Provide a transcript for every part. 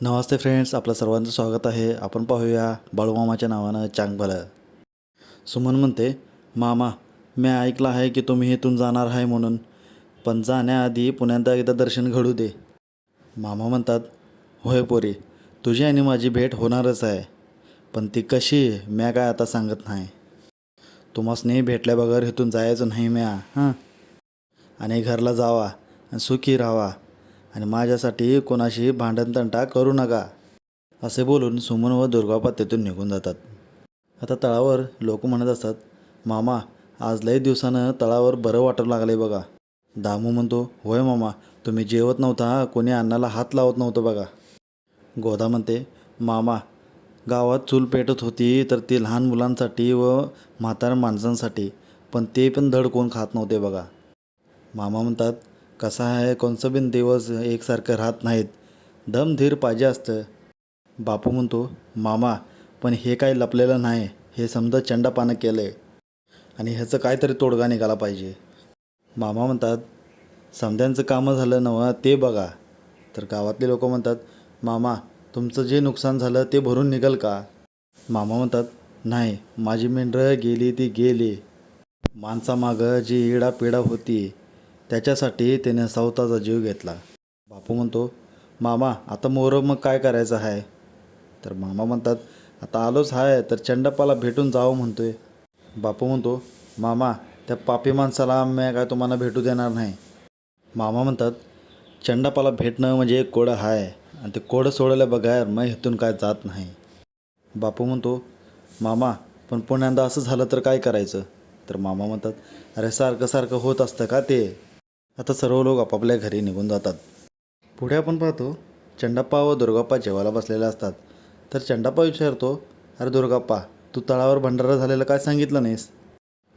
नमस्ते friends आपलं सर्वांचं स्वागत आहे. आपण पाहूया बाळूमामाच्या नावानं चांगभलं सुमन म्हणते मामा मी ऐकलं आहे की तुम्ही इथून जाणार आहे म्हणून पण जाण्याआधी पुण्यात एकदा दर्शन घडू दे. मामा म्हणतात होय पोरी तुझी आणि माझी भेट होणारच आहे पण ती कशी म्या काय आता सांगत नाही. तुम्हासनी भेटल्या बगर इथून जायचं नाही म्या हां? आणि घरला जावा आणि सुखी राहावा आणि माझ्यासाठी कोणाशी भांडणतंटा करू नका असे बोलून सुमन व दुर्गापा तेथून निघून जातात. आता तळावर लोक म्हणत असतात मामा आज लई दिवसानं तळावर बरं वाटू लागले बघा. दामू म्हणतो होय मामा तुम्ही जेवत नव्हता कोणी अन्नाला हात लावत नव्हतं बघा. गोदा म्हणते मामा गावात चूल पेटत होती तर ती लहान मुलांसाठी व म्हाताऱ्या माणसांसाठी पण ते पण धड कोण खात नव्हते बघा. मामा म्हणतात कसं आहे कोणचं बिन दिवस एकसारखं राहत नाहीत. दमधीर पाहिजे असतं. बापू म्हणतो मामा पण हे काय लपलेलं नाही. हे समजा चंडापानं केलं आहे आणि ह्याचं काहीतरी तोडगा निघाला पाहिजे. मामा म्हणतात समध्यांचं कामं झालं नवं ते बघा. तर गावातले लोक म्हणतात मामा तुमचं जे नुकसान झालं ते भरून निघाल का? मामा म्हणतात नाही माझी मेंढरं गेली ती गेली. माणसामागं जी इडापिडा होती त्याच्यासाठी त्याने सावताचा जीव घेतला. बापू म्हणतो मामा आता मोरं मग काय करायचं आहे तर मामा म्हणतात आता आलोच आहे तर चंडप्पाला भेटून जावं म्हणतोय. बापू म्हणतो मामा त्या पापी माणसाला मी काय तुम्हाला भेटू देणार नाही. मामा म्हणतात चंडापाला भेटणं म्हणजे एक कोडं आहे आणि ते कोडं सोडलं बघायर मग इथून काय जात नाही. बापू म्हणतो मामा पण पुण्यांदा असं झालं तर काय करायचं? तर मामा म्हणतात अरे सारखं सारखं होत असतं का ते? आता सर्व लोक आपापल्या घरी निघून जातात. पुढे आपण पाहतो चंडाप्पा व दुर्गाप्पा जेवायला बसलेले असतात. तर चंडाप्पा विचारतो अरे दुर्गाप्पा तू तळावर भंडारा झालेलं काय सांगितलं नाहीस?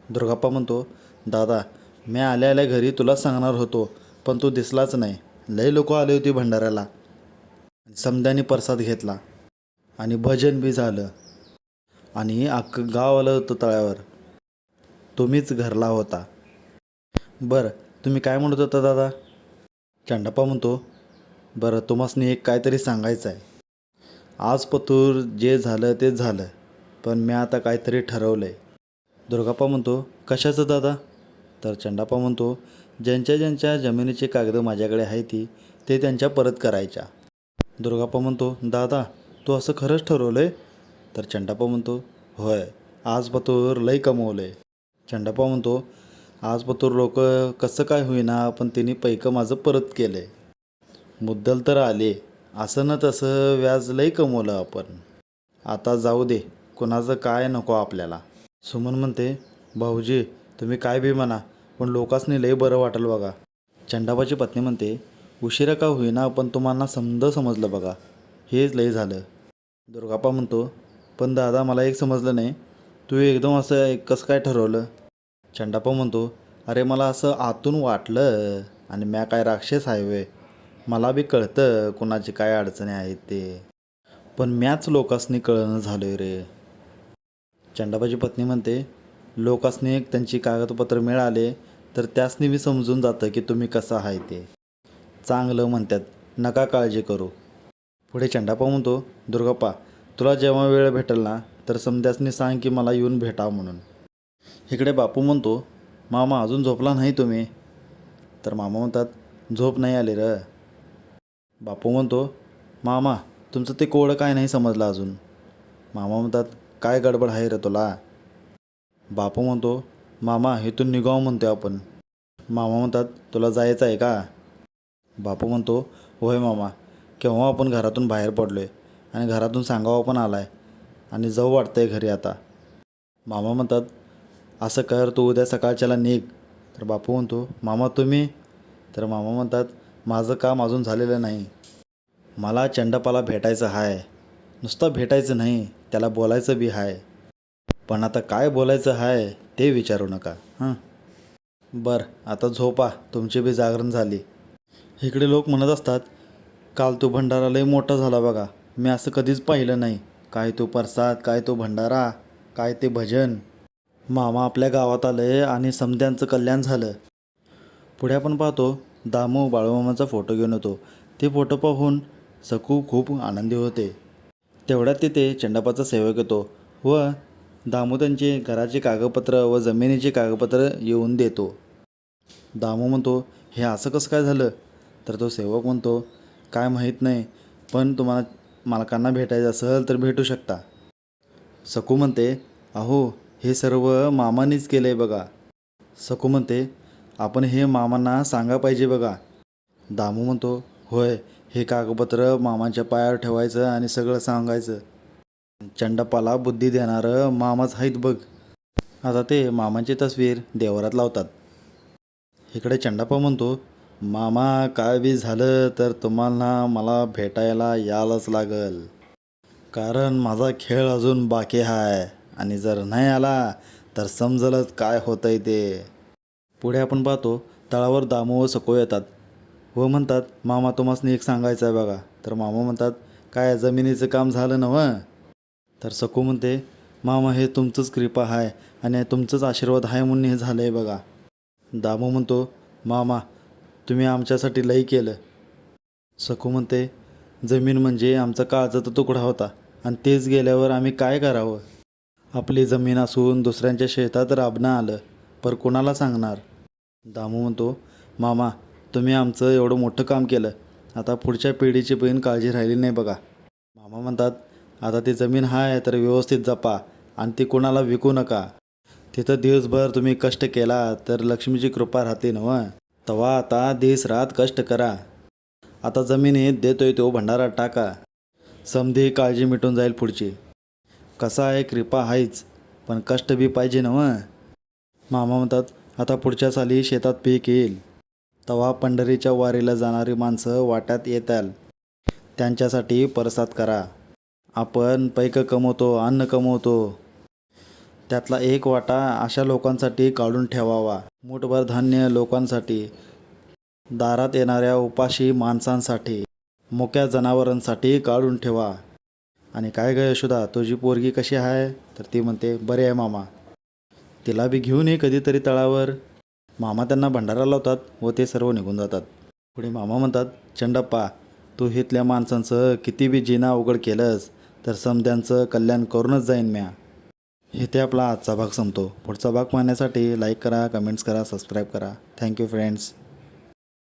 दुर्गाप्पा म्हणतो दादा मी आल्या आल्या घरी तुलाच सांगणार होतो पण तू दिसलाच नाही. लई लोक आली होती भंडाऱ्याला. समद्याने प्रसाद घेतला. आणि भजन बी झालं. आणि अख्खं गाव आलं होतं तळ्यावर. तुम्हीच घरला होता. बरं तुम्ही काय म्हणत होता दादा? चंडाप्पा म्हणतो बरं तुम्हासनी एक काहीतरी सांगायचं आहे आज पतूर जे झालं तेच झालं पण मी आता काहीतरी ठरवलं आहे दुर्गाप्पा म्हणतो कशाचं दादा? तर चंडाप्पा म्हणतो ज्यांच्या ज्यांच्या जमिनीची कागदं माझ्याकडे आहे ती ते त्यांच्या परत करायच्या. दुर्गाप्पा म्हणतो दादा तू असं खरंच ठरवलं आहे तर चंडाप्पा म्हणतो होय आज पतूर लई कमवलं आहे चंडाप्पा म्हणतो आज पतूर लोक कसं काय होईना पण त्यांनी पैकं माझं परत केलं आहे मुद्दल तर आले असं ना तसं व्याज लई कमवलं आपण. आता जाऊ दे कुणाचं काय नको आपल्याला. सुमन म्हणते भाऊजी तुम्ही काय बी म्हणा पण लोकांसनी लई बरं वाटेल बघा. चंडाबाची पत्नी म्हणते उशिरा का होईना पण तुम्हाला समज समजलं बघा. हेच लई झालं. दुर्गाप्पा म्हणतो पण दादा मला एक समजलं नाही. तू एकदम असं एक कसं काय ठरवलं? चंडाप्पा म्हणतो अरे मला असं आतून वाटलं आणि म्या काय राक्षस आहे वे मला बी कळतं कुणाची काय अडचणी आहेत ते. पण म्याच लोकासनी कळणं झालं रे. चंडाबाची पत्नी म्हणते लोकासनी एक त्यांची कागदपत्र मिळाले तर त्यासनी मी समजून जातं की तुम्ही कसं आहे ते. चांगलं म्हणतात नका काळजी करू. पुढे चंडापा म्हणतो दुर्गाप्पा तुला जेव्हा वेळ भेटेल ना तर समध्यासनी सांग की मला येऊन भेटा म्हणून. इकडे बापू म्हणतो मामा अजून झोपला नाही तुम्ही? तर मामा म्हणतात झोप नाही आली र. बापू म्हणतो मामा तुमचं ते कोडं काय नाही समजलं अजून. मामा म्हणतात काय गडबड आहे रे तुला? बापू म्हणतो मामा इथून निघावं म्हणतो आपण. मामा म्हणतात तुला जायचं आहे का? बापू म्हणतो होय मामा केव्हा आपण घरातून बाहेर पडलो आहे आणि घरातून सांगावं पण आला आहे आणि जाऊ वाटतं आहे घरी आता. मामा म्हणतात असं कर तू उद्या सकाळच्याला निघ. तर बापू म्हणतो मामा तुम्ही? तर मामा म्हणतात माझं काम अजून झालेलं नाही. मला चंडपाला भेटायचं आहे नुसतं भेटायचं नाही त्याला बोलायचं बी आहे पण आता काय बोलायचं आहे ते विचारू नका. हां. बरं आता झोपा तुमची बी जागरण झाली. इकडे लोक म्हणत असतात काल तो भंडारा लई मोठा झाला बघा. मी असं कधीच पाहिलं नाही. काय तो प्रसाद काय तो भंडारा काय ते भजन. मामा आपल्या गावात आले आणि समध्यांचं कल्याण झालं पुढे आपण पाहतो दामू बाळूमामाचा फोटो घेऊन येतो. ते फोटो पाहून सकू खूप आनंदी होते. तेवढ्यात तिथे चंडापाचा सेवक येतो व दामू त्यांचे घराचे कागदपत्र व जमिनीचे कागदपत्र येऊन देतो. दामू म्हणतो हे असं कसं काय झालं? तर तो सेवक म्हणतो काय माहीत नाही पण तुम्हाला मालकांना भेटायचं असेल तर भेटू शकता. सकू म्हणते अहो हे सर्व मामानेच केलं आहे बघा. सकू म्हणते आपण हे मामांना सांगा पाहिजे बघा. दामू म्हणतो होय हे कागदपत्र मामांच्या पायावर ठेवायचं आणि सगळं सांगायचं. चंडपाला बुद्धी देणारं मामाच आहेत बघ. आता ते मामांची तस्वीर देवरात लावतात. इकडे चंडापा म्हणतो मामा काय बी झालं तर तुम्हाला मला भेटायला यायलाच लागल. कारण माझा खेळ अजून बाकी आहे आणि जर नाही आला तर समजलंच काय होतंय ते. पुढे आपण पाहतो तळावर दामू व सको येतात. व म्हणतात मामा तुम्हाला एक सांगायचं आहे बघा. तर मामा म्हणतात काय जमिनीचं काम झालं ना व तर सकू म्हणते मामा हे तुमचंच कृपा आहे आणि तुमचंच आशीर्वाद आहे म्हणून हे झालं आहे बघा. दामू म्हणतो मामा तुम्ही आमच्यासाठी लई केलं. सकू म्हणते जमीन म्हणजे आमचा काळजाचा तुकडा होता आणि तेच गेल्यावर आम्ही काय करावं? आपली जमीन असून दुसऱ्यांच्या शेतात राबणं आलं पर कोणाला सांगणार? दामू म्हणतो मामा तुम्ही आमचं एवढं मोठं काम केलं. आता पुढच्या पिढीची बहीण काळजी राहिली नाही बघा. मामा म्हणतात आता ती जमीन आहे तर व्यवस्थित जपा आणि ती कोणाला विकू नका. तिथं दिवसभर तुम्ही कष्ट केला तर लक्ष्मीची कृपा राहते नव तेव्हा आता दिस रात कष्ट करा. आता जमिनीत देतोय तो भंडारा टाका. समधी काळजी मिटून जाईल पुढची. कसा आहे कृपा आहेच पण कष्ट बी पाहिजे नव मामा म्हणतात आता पुढच्या साली शेतात पीक येईल. तवा पंढरीच्या वारीला जाणारी माणसं वाट्यात येताल. त्यांच्यासाठी परसाद करा. आपण पैक कमवतो अन्न कमवतो. त्यातला एक वाटा अशा लोकांसाठी काढून ठेवावा. मूठभर धान्य लोकांसाठी. दारात येणाऱ्या उपाशी माणसांसाठी. मोक्या जनावरांसाठी काढून ठेवा. आणि काय ग यशोदा तुझी पोरगी कशी आहे? तर ती म्हणते बरे आहे मामा. तिला बी घेऊन ये कधीतरी तळावर. मामा त्यांना भंडारा लावतात व ते सर्व निघून जातात. पुढे मामा म्हणतात चंडप्पा तू हितल्या माणसांचं किती बी जिना उघड केलंस तर समद्यांचं कल्याण करूनच जाईन म्या. इथे आपला आजचा भाग संपतो. पुढचा भाग पाहण्यासाठी लाईक करा कमेंट्स करा सबस्क्राईब करा. Thank you friends